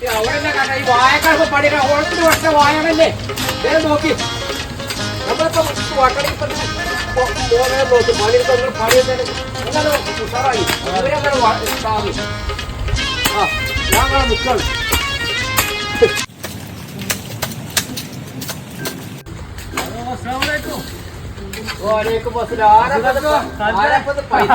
ഈ വായക്കാർക്ക് പണിയുടെ ഓണത്തിന് വർഷ വായണല്ലേ വേഗം നോക്കി. നമ്മളിപ്പോ ഇപ്പൊ മോനെ നോക്കി. പണിയെടുത്ത് നിങ്ങൾ പണിയെടുത്തേ അങ്ങനെ ഉഷാറായി. വാങ്ങി ആ ഞാൻ അങ്ങനെ നിൽക്കണം വാലേക്കും അസ്സലാം. ആരപ്പത് ആരപ്പത് പൈസ?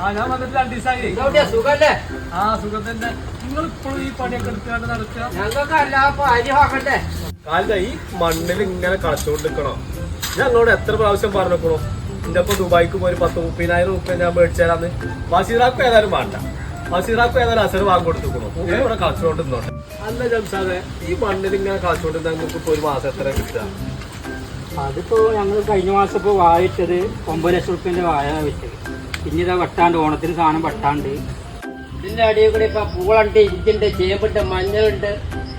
ആ, വന്നു. ഞാൻ വന്നിട്ട് രണ്ട് ദിവസമായി. ഇതെവിടെയാ? സുഖല്ലേ? ആ സുഖത്തിന്റെ നിങ്ങൾ ഇപ്പോഴും ഈ പണിയൊക്കെ എടുത്തുകൊണ്ട് നടക്കുക ഞങ്ങൾക്ക് അല്ലാപ്പൊ അരി വാക്കണ്ടേ കാലത്ത ഈ മണ്ണിൽ ഇങ്ങനെ കളിച്ചുകൊണ്ടിരിക്കണോ ഞങ്ങളോട് എത്ര പ്രാവശ്യം പറഞ്ഞു എന്റെ ഒപ്പം ദുബായിക്ക് പോയി പത്ത് മുപ്പതിനായിരം റുപ്യ ഞാൻ മേടിച്ചാലാന്ന് ബഷീറാക്കും ഏതായാലും വേണ്ട. ബഷീറാക്കും ഏതായാലും അസർ വാങ്ങി കൊടുത്തുക്കണോ ഇവിടെ കളിച്ചോണ്ടിരുന്നോട്ടെ അല്ല ജംസാദെ ഈ മണ്ണിൽ ഇങ്ങനെ കളിച്ചോണ്ടിരുന്ന നിങ്ങൾക്ക് ഇപ്പൊ ഒരു മാസം എത്ര കിട്ടുക? അതിപ്പോ ഞങ്ങൾ കഴിഞ്ഞ മാസം ഇപ്പൊ വായിച്ചത് ഒമ്പത് ലക്ഷം റുപ്യന്റെ വായ വെച്ചത്. പിന്നെ ഇതാ വെട്ടാണ്ട് ഓണത്തിന് സാധനം വെട്ടാണ്ട് ഇതിന്റെ അടിയിൽ കൂടി ഇപ്പൊ പൂളുണ്ട് ഇഞ്ചിണ്ട് ചേമ്പുണ്ട് മഞ്ഞളുണ്ട്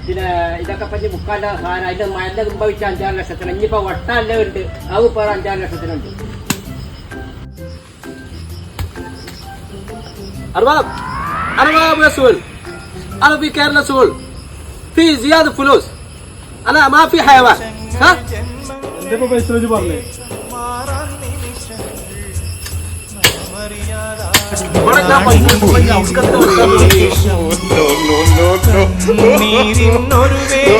പിന്നെ ഇതൊക്കെ പറ്റി മുക്കാല സാധനം അതിന്റെ മരുന്ന് സംഭവിച്ച അഞ്ചാറ് ലക്ഷത്തിന് ഇനിയിപ്പോ വട്ടല്ല ഉണ്ട് അത് ഇപ്പൊ ഒരു അഞ്ചാറ് ലക്ഷത്തിനുണ്ട് أرباب أرباب يا سول أنا في كيرلا سول في زيادة فلوس أنا ما في حيوان ها നീരിന്നൊരു വേഷം സന്തോഷം